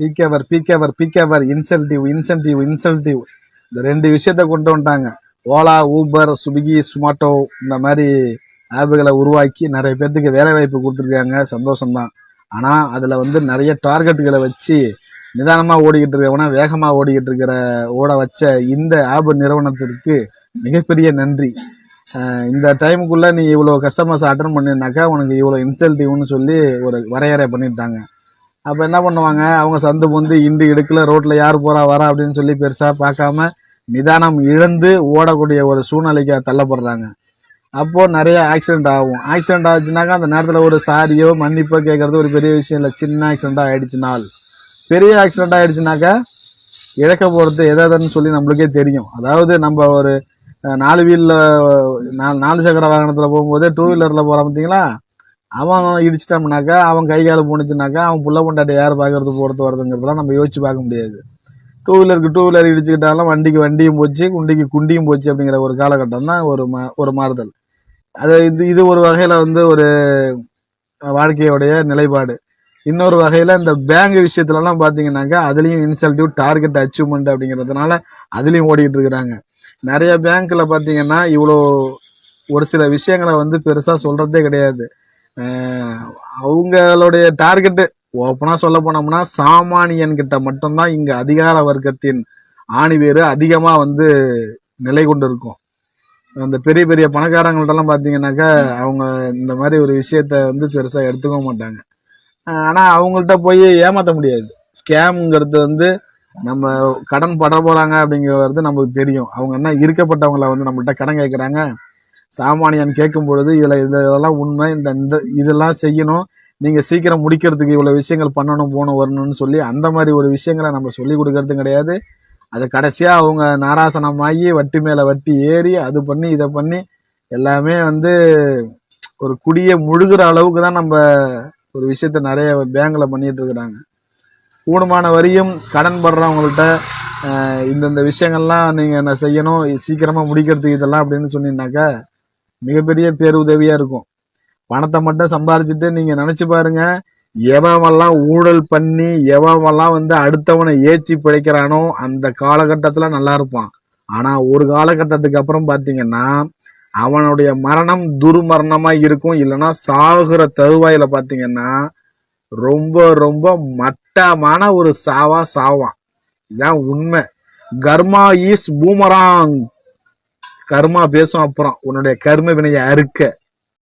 Behaviour behaviour behaviour incentive incentive incentive இந்த ரெண்டு விஷயத்த கொண்டு வந்துட்டாங்க. ஓலா ஊபர் சுபிகி ஸ்மாட்டோ இந்த மாதிரி ஆப்புகளை உருவாக்கி நிறைய பேர்த்துக்கு வேலை வாய்ப்பு கொடுத்துருக்காங்க. சந்தோஷம்தான். ஆனால் அதில் வந்து நிறைய டார்கெட்டுகளை வச்சு நிதானமாக ஓடிக்கிட்டு இருக்கவனா வேகமாக ஓடிக்கிட்டு இருக்கிற ஓட வச்ச இந்த ஆப் நிறுவனத்திற்கு மிகப்பெரிய நன்றி. இந்த டைமுக்குள்ளே நீ இவ்வளோ கஸ்டமர்ஸ் அட்டன் பண்ணினாக்கா உனக்கு இவ்வளோ இன்சென்டிவ்னு சொல்லி ஒரு வரையறை பண்ணிட்டாங்க. அப்போ என்ன பண்ணுவாங்க? அவங்க சந்து பொந்து இண்டு இடுக்கில் ரோட்டில் யார் போகிறா வரா அப்படின்னு சொல்லி பெருசாக பார்க்காம நிதானம் இழந்து ஓடக்கூடிய ஒரு சூழ்நிலைக்கு தள்ளப்படுறாங்க. அப்போ நிறைய ஆக்சிடென்ட் ஆகும். ஆக்சிடென்ட் ஆச்சுனாக்கா அந்த நேரத்தில் ஒரு சாரியோ மன்னிப்போ கேட்கறது ஒரு பெரிய விஷயம் இல்லை. சின்ன ஆக்சிடென்ட் ஆயிடுச்சுனால் பெரிய ஆக்சிடென்ட் ஆயிடுச்சுனாக்கா இழக்க போகிறது எதாதுன்னு சொல்லி நம்மளுக்கே தெரியும். அதாவது நம்ம ஒரு நாலு வீலில் நாலு நாலு சக்கர வாகனத்தில் போகும்போது டூ வீலரில் போகிறோம் பார்த்தீங்களா அவன் இடிச்சிட்டோம்னாக்கா அவன் கை கால் போணுச்சுனாக்கா அவன் புள்ள பொண்டாட்டை யார் பார்க்கறது போகிறது வரதுங்கிறதெல்லாம் நம்ம யோசிச்சு பார்க்க முடியாது. டூ வீலருக்கு டூ வீலர் இடிச்சுக்கிட்டாலும் வண்டிக்கு வண்டியும் போச்சு குண்டிக்கு குண்டியும் போச்சு அப்படிங்கிற ஒரு காலகட்டம் தான் ஒரு மா ஒரு மாறுதல். அது இது இது ஒரு வகையில் வந்து ஒரு வாழ்க்கையோடைய நிலைப்பாடு. இன்னொரு வகையில் இந்த பேங்க் விஷயத்துலலாம் பார்த்தீங்கன்னாக்கா அதுலேயும் இன்சென்டிவ் டார்கெட் அச்சீவ்மெண்ட் அப்படிங்கிறதுனால அதுலேயும் ஓடிக்கிட்டு இருக்கிறாங்க. நிறைய பேங்க்கில் பார்த்தீங்கன்னா இவ்வளோ ஒரு சில விஷயங்களை வந்து பெருசாக சொல்கிறதே கிடையாது. அவங்களுடைய டார்கெட்டு ஓப்பனாக சொல்ல போனோம்னா சாமானியன்கிட்ட மட்டும்தான் இங்கே அதிகார வர்க்கத்தின் ஆணிவேறு அதிகமாக வந்து நிலை கொண்டு இருக்கும் அந்த பெரிய பெரிய பணக்காரங்கள்ட்டலாம் பார்த்தீங்கன்னாக்கா அவங்க இந்த மாதிரி ஒரு விஷயத்த வந்து பெருசாக எடுத்துக்க மாட்டாங்க. ஆனால் அவங்கள்ட்ட போய் ஏமாற்ற முடியாது. ஸ்கேம்ங்கிறது வந்து நம்ம கடன் பட போகிறாங்க அப்படிங்கிறது நமக்கு தெரியும். அவங்க என்ன இருக்கப்பட்டவங்கள வந்து நம்மள்கிட்ட கடன் கேட்குறாங்க சாமானியன் கேட்கும் பொழுது இதுல இதெல்லாம் உண்மை இந்த இந்த இதெல்லாம் செய்யணும். நீங்க சீக்கிரம் முடிக்கிறதுக்கு இவ்வளவு விஷயங்கள் பண்ணணும் போகணும் வரணும்னு சொல்லி அந்த மாதிரி ஒரு விஷயங்களை நம்ம சொல்லி கொடுக்கறதும் கிடையாது. அது கடைசியா அவங்க நாராசனமாகி வட்டி மேல வட்டி ஏறி அது பண்ணி இதை பண்ணி எல்லாமே வந்து ஒரு குடியை முழுகிற அளவுக்கு தான் நம்ம ஒரு விஷயத்த நிறைய பேங்கில் பண்ணிட்டு இருக்கிறாங்க. கூடுமான வரியும் கடன் படுறவங்கள்ட்ட இந்தந்த விஷயங்கள்லாம் நீங்க என்ன செய்யணும் சீக்கிரமா முடிக்கிறதுக்கு இதெல்லாம் அப்படின்னு சொன்னீங்கன்னாக்கா மிகப்பெரிய பேருதவியா இருக்கும். பணத்தை மட்டும் சம்பாரிச்சுட்டு நீங்க நினைச்சு பாருங்க எவன்லாம் ஊழல் பண்ணி எவன்லாம் வந்து அடுத்தவனை ஏற்றி பிழைக்கிறானோ அந்த காலகட்டத்துல நல்லா இருப்பான். ஆனா ஒரு காலகட்டத்துக்கு அப்புறம் பாத்தீங்கன்னா அவனுடைய மரணம் துர்மரணமா இருக்கும். இல்லைன்னா சாகுற தருவாயில பாத்தீங்கன்னா ரொம்ப ரொம்ப மட்டமான ஒரு சாவா சாவான். இதான் உண்மை. கர்மா இஸ் பூமராங். கர்மா பேசும் அப்புறம் உன்னுடைய கர்ம வினையை அறுக்க.